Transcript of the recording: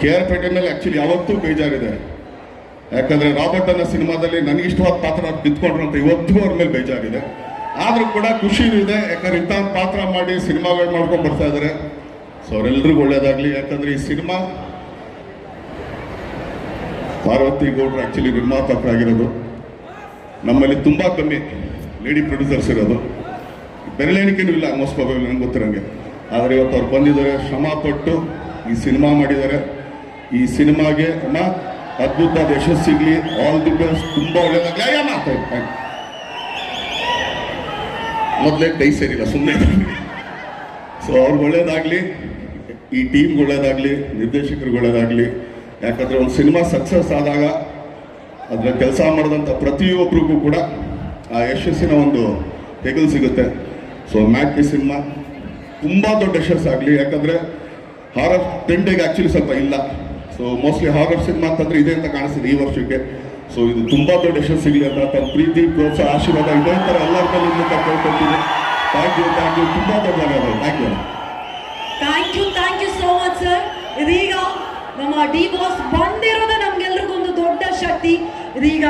K R ಪೇಟೆ ಮೇಲೆ actually ಯಾವತ್ತೂ ಬೇಜಾರಿದೆ. ಯಾಕಂದ್ರೆ ರಾಬರ್ಟ್ ಅನ್ನೋ ಸಿನಿಮಾದಲ್ಲಿ ನನಗೆ ಇಷ್ಟವಾದ ಪಾತ್ರ ಬಿತ್ಕೊಂಡ್ರು ಅಂತ ಇವತ್ತು ಅವ್ರ ಮೇಲೆ ಬೇಜಾರಿದೆ. ಆದರೂ ಕೂಡ ಖುಷಿ ಇದೆ, ಯಾಕಂದ್ರೆ ಇಂಥ ಪಾತ್ರ ಮಾಡಿ ಸಿನಿಮಾಗಳು ಮಾಡ್ಕೊಂಡು ಬರ್ತಾ ಇದ್ದಾರೆ ಸೊ ಅವರೆಲ್ಲರಿಗೂ ಒಳ್ಳೇದಾಗ್ಲಿ. ಯಾಕಂದ್ರೆ ಈ ಸಿನಿಮಾ ಪಾರ್ವತಿ ಗೌಡ್ರು ಆಕ್ಚುಲಿ ನಿರ್ಮಾಪಕರಾಗಿರೋದು. ನಮ್ಮಲ್ಲಿ ತುಂಬಾ ಕಮ್ಮಿ ಲೇಡಿ ಪ್ರೊಡ್ಯೂಸರ್ಸ್ ಇರೋದು. ಬೆರಳೆಣಿಕೆನೂ ಇಲ್ಲ ಮೋಸ್ಟ್ ಪ್ರಾಬ್ಲಮ್ ನಂಗೆ ಗೊತ್ತಿರೋಂಗೆ. ಆದರೆ ಇವತ್ತು ಅವ್ರು ಬಂದಿದ್ದಾರೆ ಶ್ರಮ ಪಟ್ಟು ಈ ಸಿನಿಮಾ ಮಾಡಿದ್ದಾರೆ. ಈ ಸಿನಿಮಾಗೆ ಅಣ್ಣ ಅದ್ಭುತವಾದ ಯಶಸ್ಸು ಸಿಗ್ಲಿ ಆಲ್ ದಿ ಬೆಸ್ಟ್ ತುಂಬಾ ಒಳ್ಳೆಯ ಅಯ್ಯ ಮಾತಾಡಿ ಮೊದಲೇ ಕೈ ಸೇರಿಲ್ಲ ಸುಮ್ಮನೆ ಸೊ ಅವ್ರಿಗೆ ಒಳ್ಳೇದಾಗ್ಲಿ, ಈ ಟೀಮ್ ಒಳ್ಳೇದಾಗ್ಲಿ, ನಿರ್ದೇಶಕರಿಗೆ ಒಳ್ಳೇದಾಗ್ಲಿ. ಯಾಕಂದ್ರೆ ಒಂದು ಸಿನಿಮಾ ಸಕ್ಸಸ್ ಆದಾಗ ಅದರ ಕೆಲಸ ಮಾಡಿದಂಥ ಪ್ರತಿಯೊಬ್ಬರಿಗೂ ಕೂಡ ಆ ಯಶಸ್ಸಿನ ಒಂದು ಹೆಗಲು ಸಿಗುತ್ತೆ. ಸೊ ಈ ಸಿನಿಮಾ ತುಂಬ ದೊಡ್ಡ ಯಶಸ್ಸಾಗಲಿ. ಯಾಕಂದರೆ ಹಾರರ್ ಟ್ರೆಂಡಿಗೆ ಆ್ಯಕ್ಚುಲಿ ಸ್ವಲ್ಪ ಇಲ್ಲ. ಸೊ ಮೋಸ್ಟ್ಲಿ ಹಾರರ್ ಸಿನಿಮಾ ಅಂತಂದ್ರೆ ಇದೆ ಅಂತ ಕಾಣಿಸ್ತಿದೆ ಈ ವರ್ಷಕ್ಕೆ. ಸೊ ಇದು ತುಂಬ ದೊಡ್ಡ ಯಶಸ್ಸು ಸಿಗಲಿ ಅಂತ ತಮ್ಮ ಪ್ರೀತಿ, ಪ್ರೋತ್ಸಾಹ, ಆಶೀರ್ವಾದ, ಇದೇ ಥರ ಎಲ್ಲರ ಮೇಲೆ ಮೂಲಕ ಕೇಳ್ಕೊಳ್ತೀನಿ ಥ್ಯಾಂಕ್ ಯು ಥ್ಯಾಂಕ್ ಯು ತುಂಬ ದೊಡ್ಡ thank you thank you thank you so much sir ಇದೀಗ ನಮ್ಮ ಡಿ ಬಾಸ್ ಬಂದಿರೋದು ನಮ್ಗೆಲ್ರಿಗೊಂದು ದೊಡ್ಡ ಶಕ್ತಿ. ಇದೀಗ